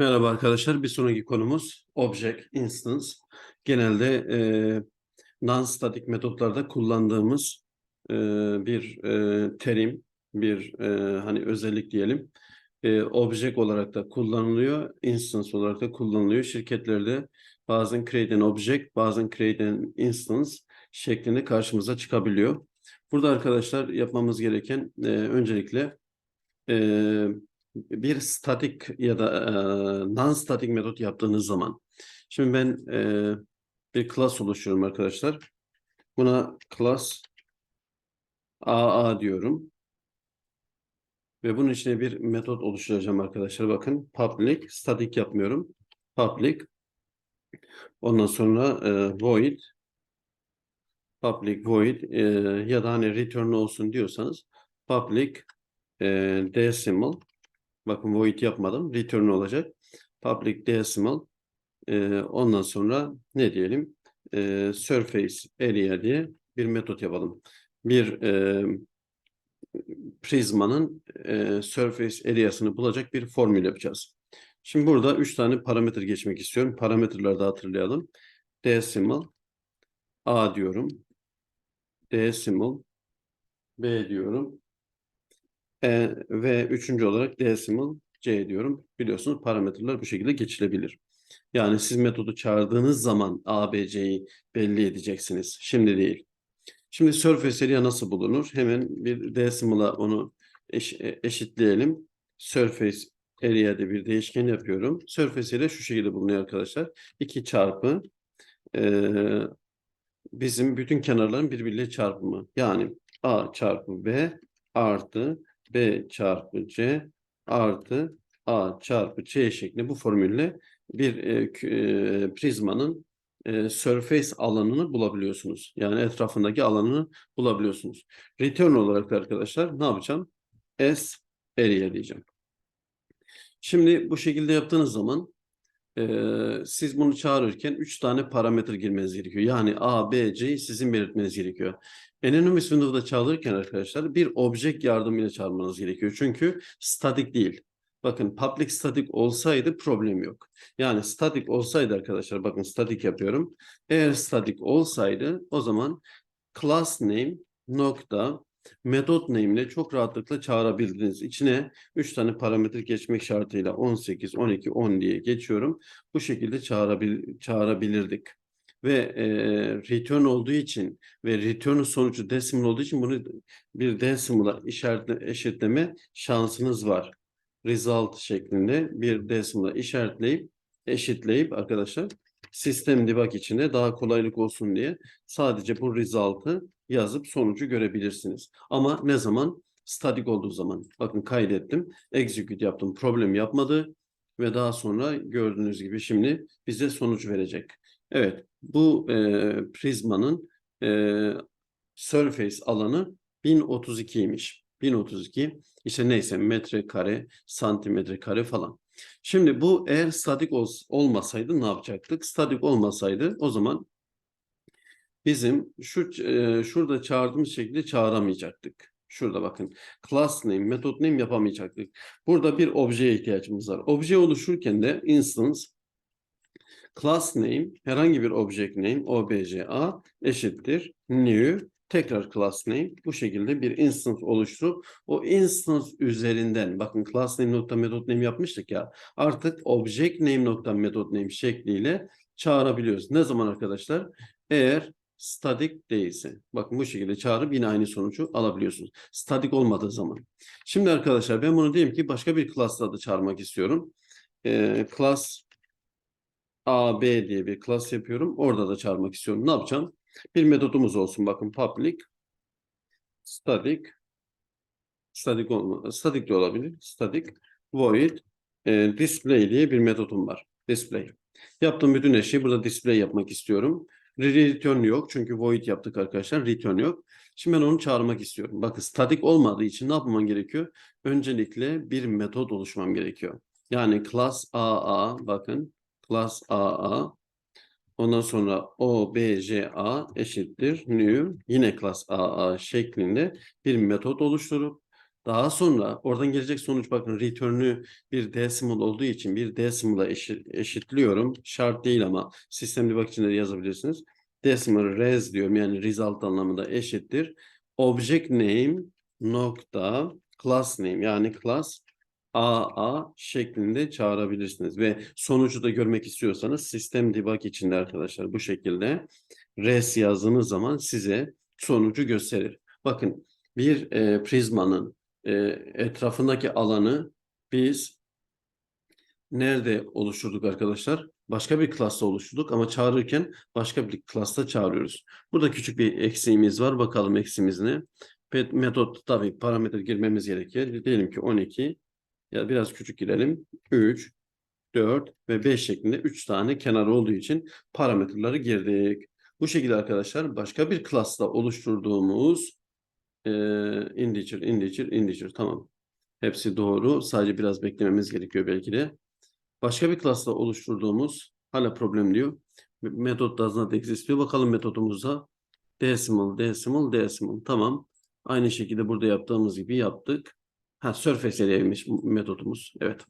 Merhaba arkadaşlar. Bir sonraki konumuz Object Instance. Genelde e, non-static metotlarda kullandığımız e, bir e, terim, bir e, hani özellik diyelim. E, object olarak da kullanılıyor, instance olarak da kullanılıyor. Şirketlerde bazen create an object, bazen create an instance şeklinde karşımıza çıkabiliyor. Burada arkadaşlar yapmamız gereken e, öncelikle e, bir statik ya da e, non-statik metot yaptığınız zaman. Şimdi ben e, bir class oluşturuyorum arkadaşlar. Buna class AA diyorum. Ve bunun içine bir metot oluşturacağım arkadaşlar. Bakın public, statik yapmıyorum. Public. Ondan sonra e, void public void e, ya da hani return olsun diyorsanız public e, decimal Bakın void yapmadım. Return olacak. Public decimal. Ee, ondan sonra ne diyelim? Ee, surface area diye bir metot yapalım. Bir e, prizmanın e, surface areasını bulacak bir formül yapacağız. Şimdi burada üç tane parametre geçmek istiyorum. Parametreleri de hatırlayalım. Decimal A diyorum. Decimal B diyorum. E, ve üçüncü olarak decimal c diyorum. Biliyorsunuz parametreler bu şekilde geçilebilir. Yani siz metodu çağırdığınız zaman a, b, c'yi belli edeceksiniz. Şimdi değil. Şimdi surface area nasıl bulunur? Hemen bir decimal'a onu eş, e, eşitleyelim. Surface area'da bir değişken yapıyorum. Surface area şu şekilde bulunuyor arkadaşlar. 2 çarpı e, bizim bütün kenarların birbiriyle çarpımı. Yani a çarpı b artı B çarpı C artı A çarpı C şeklinde bu formülle bir e, e, prizmanın e, surface alanını bulabiliyorsunuz. Yani etrafındaki alanını bulabiliyorsunuz. Return olarak da arkadaşlar ne yapacağım? S area diyeceğim. Şimdi bu şekilde yaptığınız zaman e, siz bunu çağırırken 3 tane parametre girmeniz gerekiyor. Yani A, B, C'yi sizin belirtmeniz gerekiyor. Anonymous Windows'da çağırırken arkadaşlar bir object yardımıyla çağırmanız gerekiyor. Çünkü statik değil. Bakın public static olsaydı problem yok. Yani static olsaydı arkadaşlar bakın static yapıyorum. Eğer static olsaydı o zaman class name nokta metot name ile çok rahatlıkla çağırabildiniz. İçine 3 tane parametre geçmek şartıyla 18, 12, 10 diye geçiyorum. Bu şekilde çağırabil çağırabilirdik ve e, return olduğu için ve return'un sonucu decimal olduğu için bunu bir decimal'a işaretle, eşitleme şansınız var. Result şeklinde bir decimal'a işaretleyip eşitleyip arkadaşlar sistem debug içinde daha kolaylık olsun diye sadece bu result'ı yazıp sonucu görebilirsiniz. Ama ne zaman? Statik olduğu zaman. Bakın kaydettim. Execute yaptım. Problem yapmadı. Ve daha sonra gördüğünüz gibi şimdi bize sonuç verecek. Evet, bu e, prizmanın e, surface alanı 1032'ymiş. 1032 işte neyse metrekare, santimetre kare falan. Şimdi bu eğer statik ol, olmasaydı ne yapacaktık? Statik olmasaydı o zaman bizim şu şurada çağırdığımız şekilde çağıramayacaktık. Şurada bakın class name, method name yapamayacaktık. Burada bir objeye ihtiyacımız var. Obje oluşurken de instance class name herhangi bir object name obja eşittir new tekrar class name bu şekilde bir instance oluşturup o instance üzerinden bakın class name nokta method name yapmıştık ya artık object name nokta method name şekliyle çağırabiliyoruz. Ne zaman arkadaşlar? Eğer statik değilse. Bakın bu şekilde çağırıp yine aynı sonucu alabiliyorsunuz. Statik olmadığı zaman. Şimdi arkadaşlar ben bunu diyelim ki başka bir class'la da çağırmak istiyorum. Ee, class A, B diye bir class yapıyorum. Orada da çağırmak istiyorum. Ne yapacağım? Bir metodumuz olsun. Bakın public static static static de olabilir. Static void e, display diye bir metodum var. Display. Yaptığım bütün eşeği burada display yapmak istiyorum. Return yok çünkü void yaptık arkadaşlar. Return yok. Şimdi ben onu çağırmak istiyorum. Bakın static olmadığı için ne yapmam gerekiyor? Öncelikle bir metot oluşmam gerekiyor. Yani class AA bakın class AA ondan sonra obja eşittir new yine class AA şeklinde bir metot oluşturup Daha sonra oradan gelecek sonuç bakın return'ü bir decimal olduğu için bir decimal'a eşit, eşitliyorum. Şart değil ama sistem debug içinde de yazabilirsiniz. Decimal res diyorum yani result anlamında eşittir. Object name nokta class name yani class AA şeklinde çağırabilirsiniz ve sonucu da görmek istiyorsanız sistem debug içinde arkadaşlar bu şekilde res yazdığınız zaman size sonucu gösterir. Bakın bir e, prizmanın e, etrafındaki alanı biz nerede oluşturduk arkadaşlar? Başka bir klasta oluşturduk ama çağırırken başka bir klasta çağırıyoruz. Burada küçük bir eksiğimiz var. Bakalım eksiğimiz ne? Pet- Metot tabii parametre girmemiz gerekiyor. Diyelim ki 12 ya biraz küçük girelim. 3, 4 ve 5 şeklinde 3 tane kenar olduğu için parametreleri girdik. Bu şekilde arkadaşlar başka bir klasta oluşturduğumuz e, integer, integer, integer tamam. Hepsi doğru. Sadece biraz beklememiz gerekiyor belki de. Başka bir klasta oluşturduğumuz hala problem diyor. Metot does not exist diyor. Bakalım metodumuza decimal, decimal, decimal. Tamam. Aynı şekilde burada yaptığımız gibi yaptık. Ha surface area'ymış metodumuz. Evet.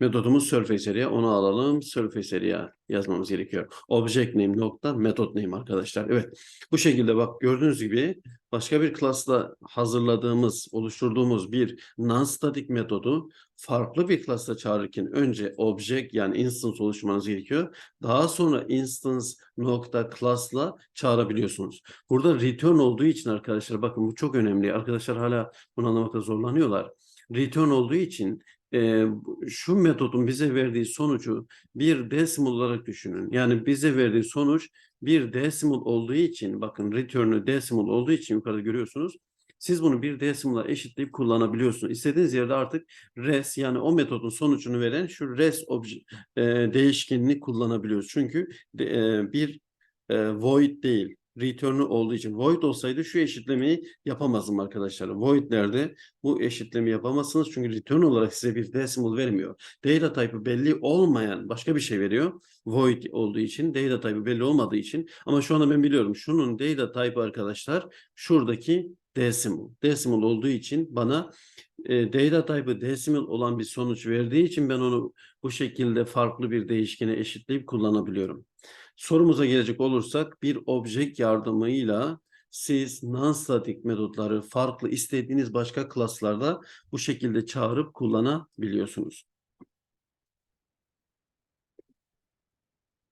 Metodumuz surface area. Onu alalım. Surface area yazmamız gerekiyor. Object name nokta method name arkadaşlar. Evet. Bu şekilde bak gördüğünüz gibi başka bir klasla hazırladığımız, oluşturduğumuz bir non-static metodu farklı bir klasla çağırırken önce object yani instance oluşturmanız gerekiyor. Daha sonra instance nokta class'la çağırabiliyorsunuz. Burada return olduğu için arkadaşlar bakın bu çok önemli. Arkadaşlar hala bunu anlamakta zorlanıyorlar. Return olduğu için şu metodun bize verdiği sonucu bir decimal olarak düşünün. Yani bize verdiği sonuç bir decimal olduğu için bakın return'ü decimal olduğu için yukarıda görüyorsunuz. Siz bunu bir decimal'a eşitleyip kullanabiliyorsunuz. İstediğiniz yerde artık res yani o metodun sonucunu veren şu res obje, e, değişkenini kullanabiliyoruz. Çünkü de, e, bir e, void değil return'ü olduğu için void olsaydı şu eşitlemeyi yapamazdım arkadaşlar. Void'lerde bu eşitlemi yapamazsınız çünkü return olarak size bir decimal vermiyor. Data type'ı belli olmayan başka bir şey veriyor. Void olduğu için, data type'ı belli olmadığı için. Ama şu anda ben biliyorum şunun data type'ı arkadaşlar şuradaki decimal. Decimal olduğu için bana e, data type'ı decimal olan bir sonuç verdiği için ben onu bu şekilde farklı bir değişkene eşitleyip kullanabiliyorum. Sorumuza gelecek olursak bir object yardımıyla siz non-static metotları farklı istediğiniz başka klaslarda bu şekilde çağırıp kullanabiliyorsunuz.